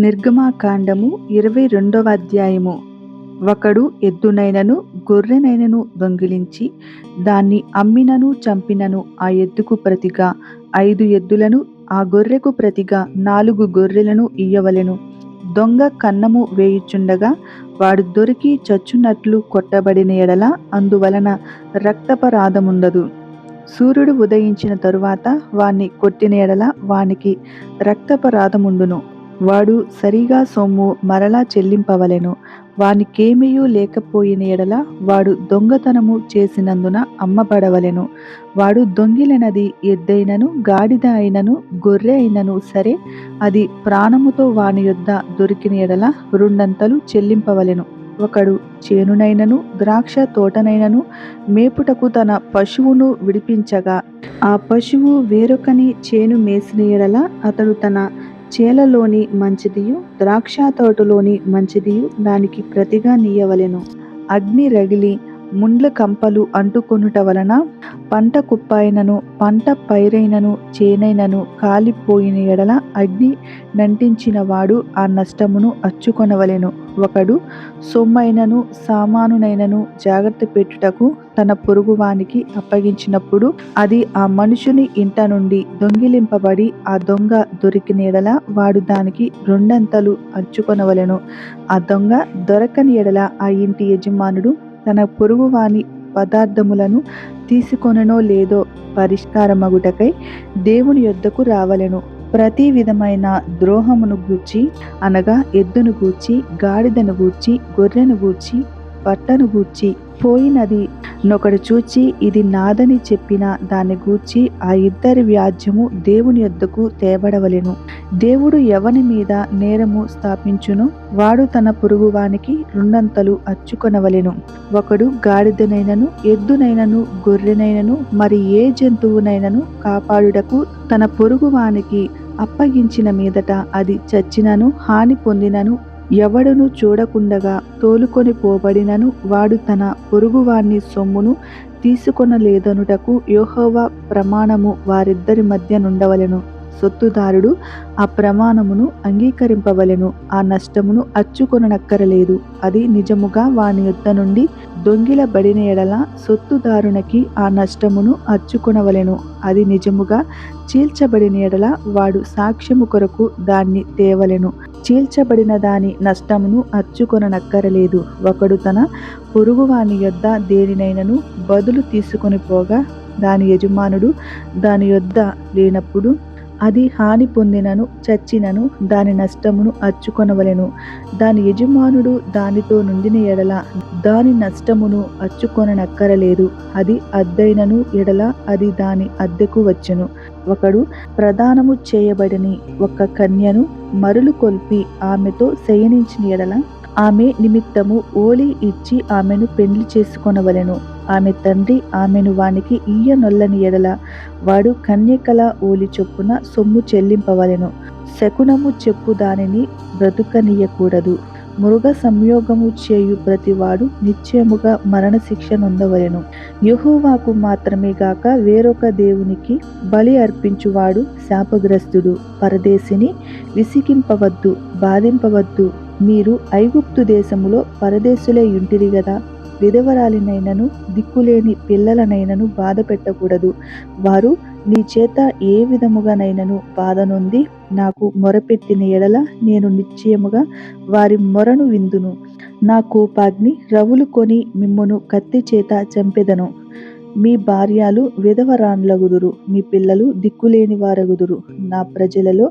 నిర్గమాకాండము ఇరవై రెండవ అధ్యాయము. ఒకడు ఎద్దునైనను గొర్రెనైనను దొంగిలించి దాన్ని అమ్మినను చంపినను ఆ ఎద్దుకు ప్రతిగా ఐదు ఎద్దులను ఆ గొర్రెకు ప్రతిగా నాలుగు గొర్రెలను ఇయ్యవలెను. దొంగ కన్నము వేయుచుండగా వాడు దొరికి చచ్చునట్లు కొట్టబడిన ఎడల అందువలన రక్తపరాధముండదు. సూర్యుడు ఉదయించిన తరువాత వాణ్ణి కొట్టిన ఎడల వానికి రక్తపరాధముండును. వాడు సరిగా సొమ్ము మరలా చెల్లింపవలెను. వానికేమీయూ లేకపోయిన ఎడల వాడు దొంగతనము చేసినందున అమ్మబడవలెను. వాడు దొంగిలనది ఎద్దైనను గాడిద అయినను గొర్రె అయినను సరే అది ప్రాణముతో వాని యొద్ద దొరికిన ఎడల రెండంతలు చెల్లింపవలెను. ఒకడు చేనునైనను ద్రాక్ష తోటనైనను మేపుటకు తన పశువును విడిపించగా ఆ పశువు వేరొకని చేను మేసిన ఎడల అతడు తన చేలలోని మంచిదియు ద్రాక్ష తోటలోని మంచిదియు దానికి ప్రతిగా నీయవలెను. అగ్ని రగిలి ముండ్ల కంపలు అంటుకొనుట వలన పంట కుప్పైనను పంట పైరైనను చేనైనను కాలిపోయిన ఎడల అగ్ని నంటించిన వాడు ఆ నష్టమును అచ్చుకొనవలెను. ఒకడు సొమ్మైనను సామానునైనను జాగ్రత్త పెట్టుటకు తన పొరుగువానికి అప్పగించినప్పుడు అది ఆ మనుషుని ఇంట నుండి దొంగిలింపబడి ఆ దొంగ దొరికిన ఎడల వాడు దానికి రెండంతలు అచ్చుకొనవలెను. ఆ దొంగ దొరకని ఎడల ఆ ఇంటి యజమానుడు తన పొరుగువాని పదార్థములను తీసుకొననో లేదో పరిష్కారమగుటకై దేవుని యొద్దకు రావలెను. ప్రతి విధమైన ద్రోహమును గూర్చి అనగా ఎద్దును గూర్చి గాడిదను గూర్చి గొర్రెను గూర్చి పట్టను గూర్చి పోయినది నొకడు చూచి ఇది నాదని చెప్పిన దాన్ని గూర్చి ఆ ఇద్దరి వ్యాజ్యము దేవుని యొద్దకు తేబడవలెను. దేవుడు ఎవని మీద నేరము స్థాపించును? వాడు తన పొరుగువానికి రెండంతలు అచ్చుకొనవలెను. ఒకడు గాడిదనైనను ఎద్దునైనను గొర్రెనైనను మరి ఏ జంతువునైనను కాపాడుటకు తన పొరుగువానికి అప్పగించిన మీదట అది చచ్చినను హాని పొందినను ఎవడును చూడకుండగా తోలుకొని పోబడినను వాడు తన పొరుగువాని సొమ్మును తీసుకొనలేదనుటకు యోహోవా ప్రమాణము వారిద్దరి మధ్య నుండవలెను. సొత్తుదారుడు ఆ ప్రమాణమును అంగీకరింపవలెను. ఆ నష్టమును అచ్చుకొననక్కరలేదు. అది నిజముగా వాని యొద్ద నుండి దొంగిలబడిన ఎడల సొత్తుదారునికి ఆ నష్టమును అచ్చుకొనవలెను. అది నిజముగా చీల్చబడిన ఎడల వాడు సాక్ష్యము కొరకు దాన్ని తేవలెను. చీల్చబడిన దాని నష్టమును అచ్చుకొననక్కరలేదు. ఒకడు తన పొరుగువాని యొద్ద దేనినైనను బదులు తీసుకొని పోగా దాని యజమానుడు దాని యొద్ద లేనప్పుడు అది హాని పొందినను చచ్చినను దాని నష్టమును అచ్చుకొనవలెను. దాని యజమానుడు దానితో నుండిన ఎడల దాని నష్టమును అచ్చుకొననక్కరలేదు. అది అద్దైనను ఎడల అది దాని అద్దెకు వచ్చును. ఒకడు ప్రదానము చేయబడిని ఒక కన్యను మరులు కొల్పి ఆమెతో శయనించిన ఎడల ఆమె నిమిత్తము ఓలి ఇచ్చి ఆమెను పెండ్లి చేసుకొనవలెను. ఆమె తండ్రి ఆమెను వానికి ఈయనొల్లని ఎడల. వాడు కన్యకల ఓలి చొప్పున సొమ్ము చెల్లింపవలెను. శకునము చెప్పు దానిని బ్రతుకనీయకూడదు. మృగ సంయోగము చేయు ప్రతివాడు నిశ్చయముగా మరణశిక్ష నొందవలెను. యహోవాకు మాత్రమే గాక వేరొక దేవునికి బలి అర్పించువాడు శాపగ్రస్తుడు. పరదేశిని విసిగింపవద్దు బాధింపవద్దు. మీరు ఐగుప్తు దేశములో పరదేశులే యుంటిరి గదా. విధవరాలినైనను దిక్కులేని పిల్లలనైనను బాధ పెట్టకూడదు. వారు నీ చేత ఏ విధముగానైనను బాధ నొంది నాకు మొరపెట్టిన ఎడల నేను నిశ్చయముగా వారి మొరను విందును. నా కోపాగ్ని రవులు కొని మిమ్మును కత్తి చేత చంపెదను. మీ భార్యలు విధవరాన్లగుదురు మీ పిల్లలు దిక్కులేని వారగుదురు నా ప్రజలలో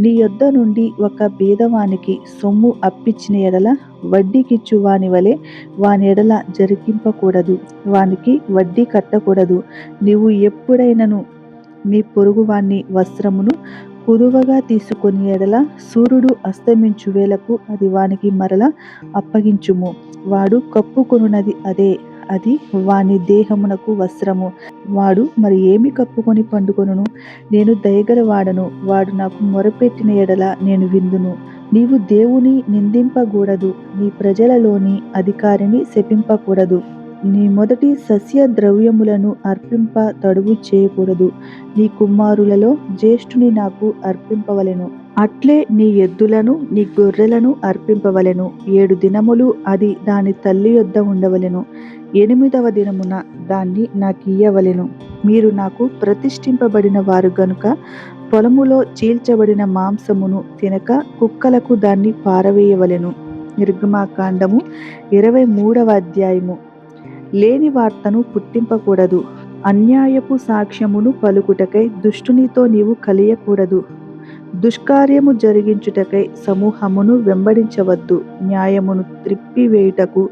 నీ యొద్ద నుండి ఒక భేదవానికి సొమ్ము అప్పించిన ఎడల వడ్డీకిచ్చు వాని వలె వాని ఎడల జరిగింపకూడదు వానికి వడ్డీ కట్టకూడదు. నీవు ఎప్పుడైనను నీ పొరుగువాని వస్త్రమును కుదువగా తీసుకొని ఎడల సూర్యుడు అస్తమించు వేలకు అది వానికి మరల అప్పగించుము. వాడు కప్పుకొనున్నది అదే. అది వాని దేహమునకు వస్త్రము. వాడు మరి ఏమి కప్పుకొని పండుకొనును? నేను దయగల వాడను వాడు నాకు మొరపెట్టిన ఎడల నేను విందును. నీవు దేవుని నిందింపకూడదు. నీ ప్రజలలోని అధికారిని శపింపకూడదు. నీ మొదటి సస్య ద్రవ్యములను అర్పింప తడువు చేయకూడదు. నీ కుమారులలో జ్యేష్ఠుని నాకు అర్పింపవలెను. అట్లే నీ ఎద్దులను నీ గొర్రెలను అర్పింపవలెను. ఏడు దినములు అది దాని తల్లి యొద్ద ఉండవలెను. ఎనిమిదవ దినమున దాన్ని నాకు ఇయ్యవలెను మీరు నాకు ప్రతిష్ఠింపబడిన వారు గనుక పొలములో చీల్చబడిన మాంసమును తినక కుక్కలకు దాన్ని పారవేయవలెను. నిర్గమాకాండము ఇరవై మూడవ అధ్యాయము. లేని వార్తను పుట్టింపకూడదు. అన్యాయపు సాక్ష్యమును పలుకుటకై దుష్టునితో నీవు కలియకూడదు. దుష్కార్యము జరిగించుటకై సమూహమును వెంబడించవద్దు. న్యాయమును త్రిప్పివేయుటకు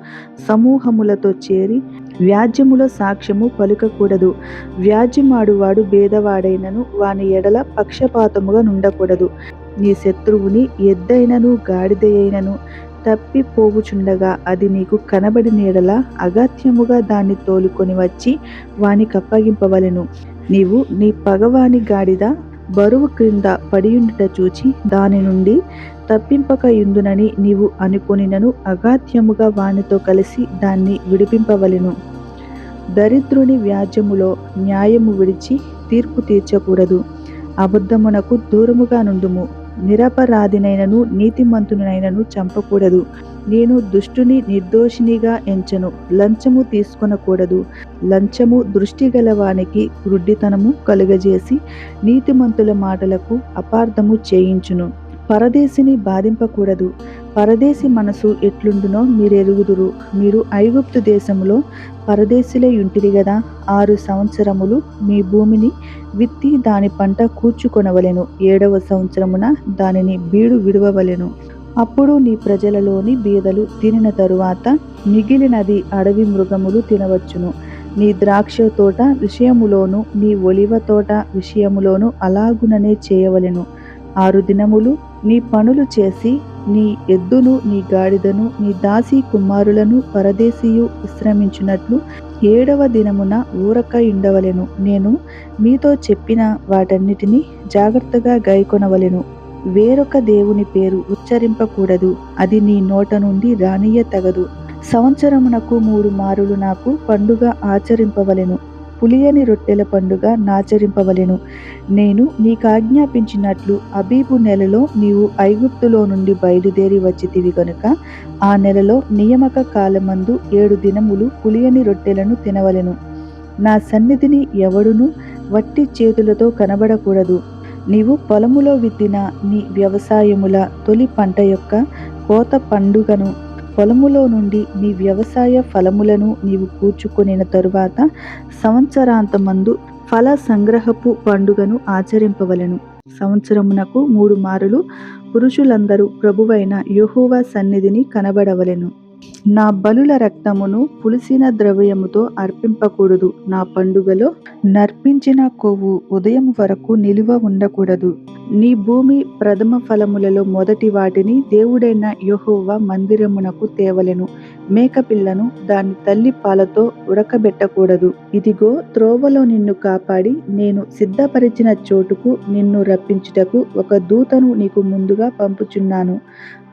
సమూహములతో చేరి వ్యాజ్యముల సాక్ష్యము పలుకకూడదు. వ్యాజ్యమాడువాడు భేదవాడైనను వాని ఎడల పక్షపాతముగా నుండకూడదు. నీ శత్రువుని ఎద్దైనను గాడిదయైనను తప్పిపోవుచుండగా అది నీకు కనబడిన నీడల అగత్యముగా దాన్ని తోలుకొని వచ్చి వాని కప్పగింపవలెను నీవు నీ పగవాని గాడిద బరువు క్రింద పడియుండుట చూచి దాని నుండి తప్పింపక ఇందునని నీవు అనుకొనినను అగాధ్యముగా వానితో కలిసి దాన్ని విడిపింపవలెను. దరిద్రుని వ్యాజ్యములో న్యాయము విడిచి తీర్పు తీర్చకూడదు. అబద్ధమునకు దూరముగా నుండుము. నిరపరాధినైనను నీతిమంతునైనను చంపకూడదు. నేను దుష్టుని నిర్దోషినిగా ఎంచను. లంచము తీసుకొనకూడదు. లంచము దృష్టి గలవానికి వృడ్డితనము కలుగజేసి నీతిమంతుల మాటలకు అపార్థము చేయించును. పరదేశిని బాధింపకూడదు. పరదేశి మనసు ఎట్లుండునో మీరెరుగుదురు. మీరు ఐగుప్తు దేశంలో పరదేశిలే ఉంటిరి గదా. ఆరు సంవత్సరములు మీ భూమిని విత్తి దాని పంట కూర్చుకొనవలెను. ఏడవ సంవత్సరమున దానిని బీడు విడవవలెను. అప్పుడు నీ ప్రజలలోని బీదలు తినిన తరువాత మిగిలినది అడవి మృగములు తినవచ్చును. నీ ద్రాక్ష తోట విషయములోను నీ ఒలివ తోట విషయములోను అలాగుననే చేయవలెను. ఆరు దినములు నీ పనులు చేసి నీ ఎద్దును నీ గాడిదను నీ దాసి కుమారులను పరదేశీయు విశ్రమించినట్లు ఏడవ దినమున ఊరక ఉండవలెను నేను మీతో చెప్పిన వాటన్నిటినీ జాగ్రత్తగా గైకొనవలెను. వేరొక దేవుని పేరు ఉచ్చరింపకూడదు. అది నీ నోట నుండి రానియ తగదు. సంవత్సరమునకు మూడు మారులు నాకు పండుగ ఆచరింపవలెను. పులియని రొట్టెల పండుగ నాచరింపవలెను. నేను నీకాజ్ఞాపించినట్లు అబీబు నెలలో నీవు ఐగుప్తులో నుండి బయలుదేరి వచ్చితివి గనుక ఆ నెలలో నియమక కాలమందు ఏడు దినములు పులియని రొట్టెలను తినవలెను. నా సన్నిధిని ఎవడును వట్టి చేతులతో కనబడకూడదు. నీవు పొలములో విత్తిన నీ వ్యవసాయముల తొలి పంట యొక్క కోత పండుగను పొలములో నుండి నీ వ్యవసాయ ఫలములను నీవు కూర్చుకొనిన తరువాత సంవత్సరాంతమందు ఫల సంగ్రహపు పండుగను ఆచరింపవలను. సంవత్సరమునకు మూడు మారులు పురుషులందరూ ప్రభువైన యోహువా సన్నిధిని కనబడవలెను. నా బలుల రక్తమును పులిసిన ద్రవ్యముతో అర్పింపకూడదు. నా పండుగలో నర్పించిన కొవ్వు ఉదయం వరకు నిలువ ఉండకూడదు. నీ భూమి ప్రథమ ఫలములలో మొదటి వాటిని దేవుడైన యెహోవా మందిరమునకు తేవలెను. మేకపిల్లను దాని తల్లి పాలతో ఉడకబెట్టకూడదు. ఇదిగో త్రోవలో నిన్ను కాపాడి నేను సిద్ధపరిచిన చోటుకు నిన్ను రప్పించుటకు ఒక దూతను నీకు ముందుగా పంపుచున్నాను.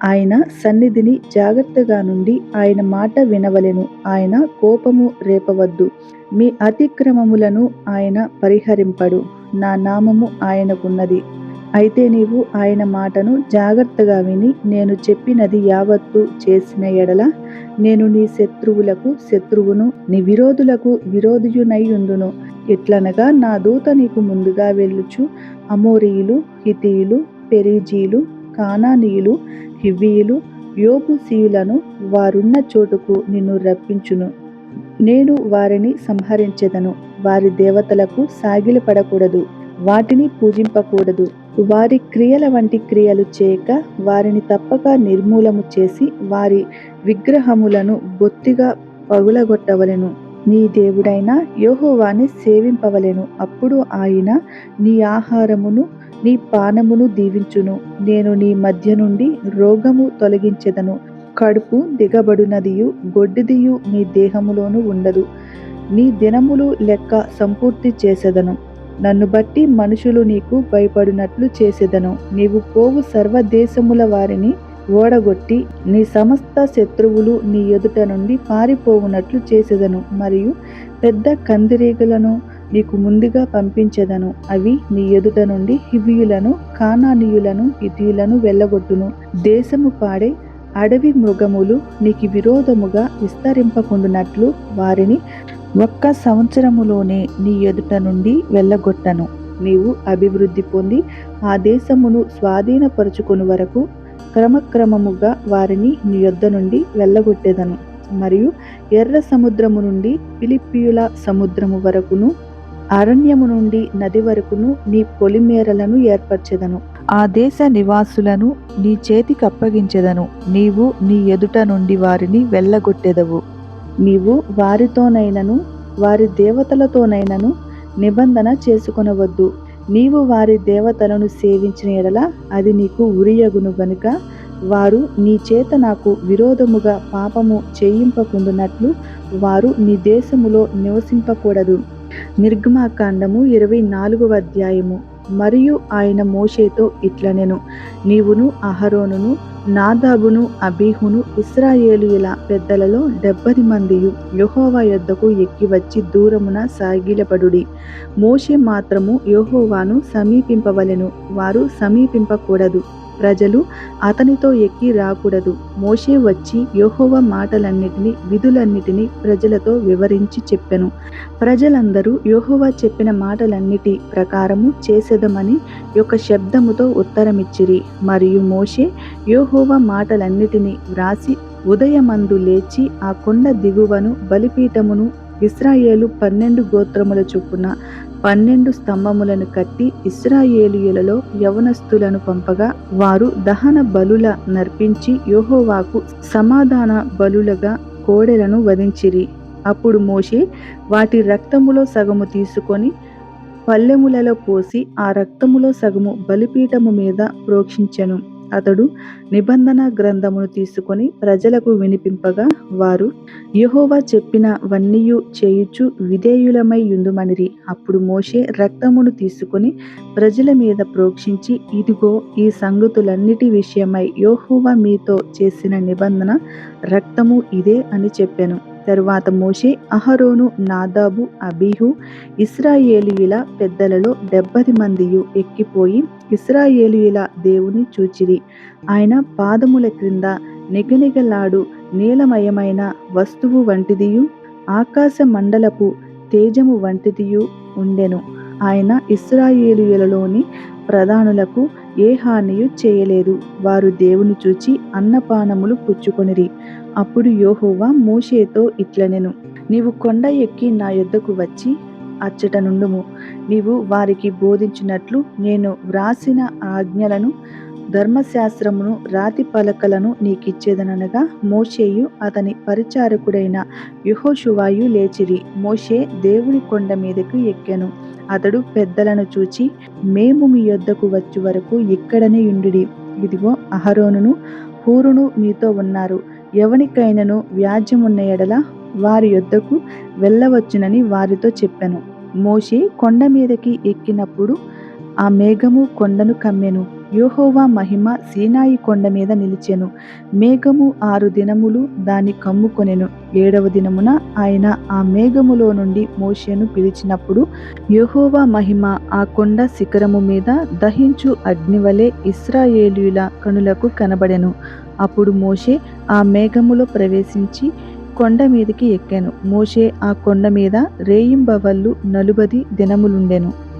ఆయన సన్నిధిని జాగ్రత్తగా నుండి ఆయన మాట వినవలెను. ఆయన కోపము రేపవద్దు. మీ అతిక్రమములను ఆయన పరిహరింపడు. నా నామము ఆయనకున్నది. అయితే నీవు ఆయన మాటను జాగ్రత్తగా విని నేను చెప్పినది యావత్తు చేసిన ఎడల నేను నీ శత్రువులకు శత్రువును నీ విరోధులకు విరోధియునైయుందును. ఎట్లనగా నా దూత నీకు ముందుగా వెళ్ళుచు అమోరీయులు హితీయులు పెరీజీలు కానానీయులు హివ్వీయులు యోబుసీయులను వారున్న చోటుకు నిన్ను రప్పించును. నేను వారిని సంహరించెదను. వారి దేవతలకు సాగిలపడకూడదు. వాటిని పూజింపకూడదు. వారి క్రియల వంటి క్రియలు చేయక వారిని తప్పక నిర్మూలము చేసి వారి విగ్రహములను బొత్తిగా పగులగొట్టవలెను. నీ దేవుడైన యోహోవాని సేవింపవలెను. అప్పుడు ఆయన నీ ఆహారమును నీ పానమును దీవించును. నేను నీ మధ్య నుండి రోగము తొలగించెదను. కడుపు దిగబడునదియు గొడ్డిదియు నీ దేహములోను ఉండదు. నీ దినములు లెక్క సంపూర్తి చేసెదను. నన్ను బట్టి మనుషులు నీకు భయపడినట్లు చేసేదను. నీవు పోవు సర్వదేశముల వారిని ఓడగొట్టి నీ సమస్త శత్రువులు నీ ఎదుట నుండి పారిపోవునట్లు చేసేదను. మరియు పెద్ద కందిరీగలను నీకు ముందుగా పంపించెదను. అవి నీ ఎదుట నుండి హివ్యులను కానానీయులను హితీయులను వెళ్ళగొట్టును. దేశము పాడే అడవి మృగములు నీకు విరోధముగా విస్తరింపకుండునట్లు వారిని ఒక్క సంవత్సరములోనే నీ ఎదుట నుండి వెళ్ళగొట్టను. నీవు అభివృద్ధి పొంది ఆ దేశమును స్వాధీనపరుచుకుని వరకు క్రమక్రమముగా వారిని నీ యొద్ద నుండి వెళ్ళగొట్టేదను. మరియు ఎర్ర సముద్రము నుండి పిలిపియుల సముద్రము వరకును అరణ్యము నుండి నది వరకును నీ పొలిమేరలను ఏర్పరచెదను. ఆ దేశ నివాసులను నీ చేతికి అప్పగించెదను. నీవు నీ ఎదుట నుండి వారిని వెళ్ళగొట్టెదవు. నీవు వారితోనైనను వారి దేవతలతోనైనను నిబంధన చేసుకొనవద్దు. నీవు వారి దేవతలను సేవించిన ఎడల అది నీకు ఉరియగును గనుక వారు నీ చేత నాకు విరోధముగా పాపము చేయింపకుండునట్లు వారు నీ దేశములో నివసింపకూడదు. నిర్గమాకాండము ఇరవై నాలుగవ అధ్యాయము. మరియు ఆయన మోషేతో ఇట్లనెను నీవును అహరోనును నాదాబును అబీహును ఇస్రాయేలుల పెద్దలలో డెబ్బది మందియు యహోవా యొద్దకు ఎక్కి వచ్చి దూరమున సాగిలపడుడి. మోషే మాత్రము యహోవాను సమీపింపవలెను వారు సమీపింపకూడదు. ప్రజలు అతనితో ఎక్కి రాకూడదు. మోషే వచ్చి యోహోవ మాటలన్నిటినీ విధులన్నిటినీ ప్రజలతో వివరించి చెప్పెను. ప్రజలందరూ యోహోవ చెప్పిన మాటలన్నిటి ప్రకారము చేసేదమని యొక్క శబ్దముతో ఉత్తరమిచ్చిరి. మరియు మోషే యోహోవ మాటలన్నిటినీ వ్రాసి ఉదయమందు లేచి ఆ కొండ దిగువను బలిపీఠమును ఇస్రాయేలు పన్నెండు గోత్రముల చొప్పున పన్నెండు స్తంభములను కట్టి ఇస్రాయేలియులలో యవనస్తులను పంపగా వారు దహన బలుల నర్పించి యోహోవాకు సమాధాన బలులగా కోడెలను వధించిరి. అప్పుడు మోషే వాటి రక్తములో సగము తీసుకొని పల్లెములలో పోసి ఆ రక్తములో సగము బలిపీఠము మీద ప్రోక్షించెను. అతడు నిబంధన గ్రంథమును తీసుకొని ప్రజలకు వినిపింపగా వారు యహోవా చెప్పిన వన్నీయు చేయుచు విధేయులమై యుందుమనిరి. అప్పుడు మోషే రక్తమును తీసుకొని ప్రజల మీద ప్రోక్షించి ఇదిగో ఈ సంగతులన్నిటి విషయమై యోహోవా మీతో చేసిన నిబంధన రక్తము ఇదే అని చెప్పాను. తరువాత మోషే అహరోను నాదాబు అబీహు ఇస్రాయేలీయుల పెద్దలలో డెబ్బది మందియు ఎక్కిపోయి ఇస్రాయేలీయుల దేవుని చూచిరి. ఆయన పాదముల క్రింద నిగనిగలాడు నీలమయమైన వస్తువు వంటిదియు ఆకాశ మండలపు తేజము వంటిదియు ఉండెను. ఆయన ఇస్రాయేలులలోని ప్రధానులకు ఏ హానియు చేయలేదు. వారు దేవుని చూచి అన్నపానములు పుచ్చుకొనిరి. అప్పుడు యోహోవా మోషేతో ఇట్లనెను నీవు కొండ ఎక్కి నా యొద్దకు వచ్చి అచ్చట నుండుము. నీవు వారికి బోధించినట్లు నేను వ్రాసిన ఆజ్ఞలను ధర్మశాస్త్రమును రాతి పలకలను నీకిచ్చేదనగా మోషేయు అతని పరిచారకుడైన యుహోషువాయు లేచిరి. మోషే దేవుని కొండ మీదకు ఎక్కెను. అతడు పెద్దలను చూచి మేము మీ యొద్దకు వచ్చు వరకు ఇక్కడనే ఉండిడి. ఇదిగో అహరోనును హూరును మీతో ఉన్నారు. ఎవనికైనను వ్యాజ్యమున్న ఎడల వారి యొద్దకు వెళ్ళవచ్చునని వారితో చెప్పాను. మోషే కొండ మీదకి ఎక్కినప్పుడు ఆ మేఘము కొండను కమ్మెను. యోహోవా మహిమ సీనాయి కొండ మీద నిలిచెను. మేఘము ఆరు దినములు దాన్ని కమ్ముకొనెను. ఏడవ దినమున ఆయన ఆ మేఘములో నుండి మోషేను పిలిచినప్పుడు యోహోవా మహిమ ఆ కొండ శిఖరము మీద దహించు అగ్నివలే ఇస్రాయేలీయుల కనులకు కనబడెను. అప్పుడు మోషే ఆ మేఘములో ప్రవేశించి కొండ మీదకి ఎక్కాను. మోషే ఆ కొండ మీద రేయింబవళ్ళు నలుబది దినములుండెను.